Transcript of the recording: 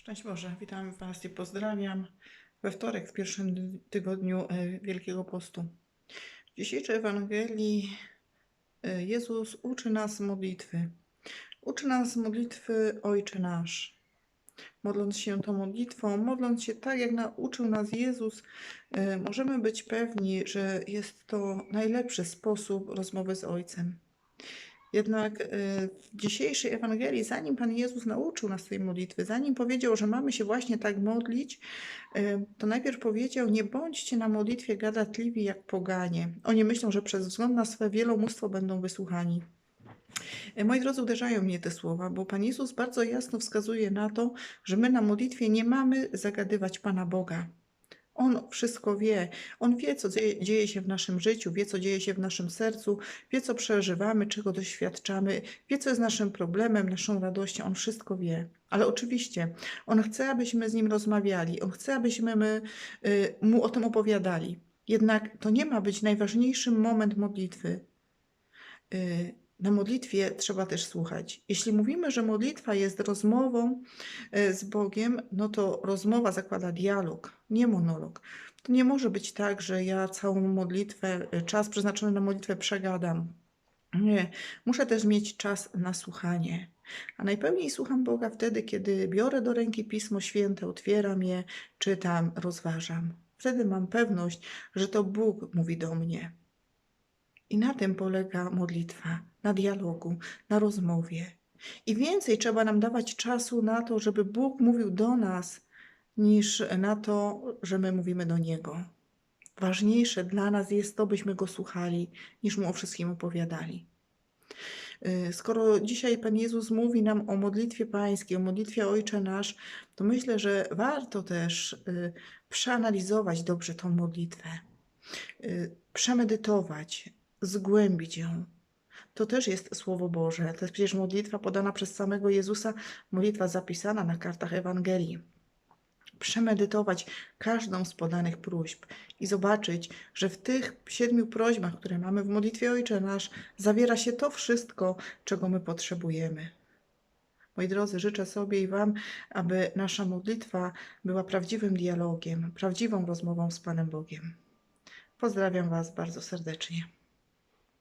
Szczęść Boże, witam Was i pozdrawiam we wtorek w pierwszym tygodniu e, Wielkiego Postu. W dzisiejszej Ewangelii e, Jezus uczy nas modlitwy. Uczy nas modlitwy Ojcze Nasz. Modląc się tą modlitwą, modląc się tak, jak nauczył nas Jezus, e, możemy być pewni, że jest to najlepszy sposób rozmowy z Ojcem. Jednak e, w dzisiejszej Ewangelii, zanim Pan Jezus nauczył nas tej modlitwy, zanim powiedział, że mamy się właśnie tak modlić, e, to najpierw powiedział: Nie bądźcie na modlitwie gadatliwi jak poganie. Oni myślą, że przez wzgląd na swe wielomóstwo będą wysłuchani. E, Moi drodzy, uderzają mnie te słowa, bo Pan Jezus bardzo jasno wskazuje na to, że my na modlitwie nie mamy zagadywać Pana Boga. On wszystko wie. On wie, co dzieje, się w naszym życiu, wie, co dzieje się w naszym sercu, wie, co przeżywamy, czego doświadczamy, wie, co jest naszym problemem, naszą radością. On wszystko wie. Ale oczywiście, On chce, abyśmy z Nim rozmawiali. On chce, abyśmy my, y, Mu o tym opowiadali. Jednak to nie ma być najważniejszy moment modlitwy. Y, na modlitwie trzeba też słuchać. Jeśli mówimy, że modlitwa jest rozmową e, z Bogiem, no to rozmowa zakłada dialog, nie monolog. To nie może być tak, że ja całą modlitwę, e, czas przeznaczony na modlitwę przegadam. Nie, muszę też mieć czas na słuchanie. A najpełniej słucham Boga wtedy, kiedy biorę do ręki Pismo Święte, otwieram je, czytam, rozważam. Wtedy mam pewność, że to Bóg mówi do mnie. I na tym polega modlitwa, na dialogu, na rozmowie. I więcej trzeba nam dawać czasu na to, żeby Bóg mówił do nas, niż na to, że my mówimy do Niego. Ważniejsze dla nas jest to, byśmy Go słuchali, niż Mu o wszystkim opowiadali. Y, Skoro dzisiaj Pan Jezus mówi nam o modlitwie pańskiej, o modlitwie Ojcze Nasz, to myślę, że warto też y, przeanalizować dobrze tą modlitwę, y, przemedytować, zgłębić ją. To też jest Słowo Boże. To jest przecież modlitwa podana przez samego Jezusa, modlitwa zapisana na kartach Ewangelii. Przemedytować każdą z podanych próśb i zobaczyć, że w tych siedmiu prośbach, które mamy w modlitwie Ojcze Nasz, zawiera się to wszystko, czego my potrzebujemy. Moi drodzy, życzę sobie i Wam, aby nasza modlitwa była prawdziwym dialogiem, prawdziwą rozmową z Panem Bogiem. Pozdrawiam Was bardzo serdecznie.